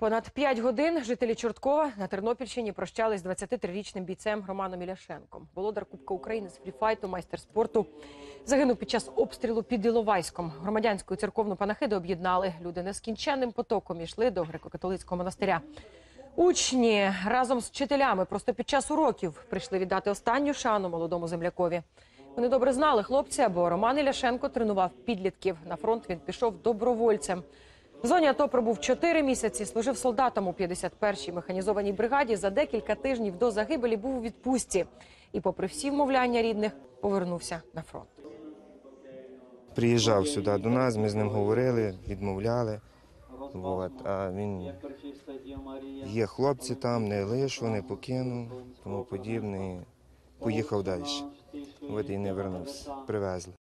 Понад п'ять годин жителі Чорткова на Тернопільщині прощались з 23-річним бійцем Романом Іляшенком. Володар Кубка України з фріфайту, майстер спорту. Загинув під час обстрілу під Іловайськом. Громадянську церковну панахиду об'єднали. Люди нескінченним потоком йшли до греко-католицького монастиря. Учні разом з вчителями просто під час уроків прийшли віддати останню шану молодому землякові. Вони добре знали хлопця, бо Роман Іляшенко тренував підлітків. На фронт він пішов добровольцем. В зоні АТО пробув 4 місяці, служив солдатом у 51-й механізованій бригаді. За декілька тижнів до загибелі був у відпустці. І, попри всі вмовляння рідних, повернувся на фронт. Приїжджав сюди до нас, ми з ним говорили, відмовляли. От, а він є хлопці там, не лишу, не покинув, тому подібне. Поїхав далі. От і не вернувся. Привезли.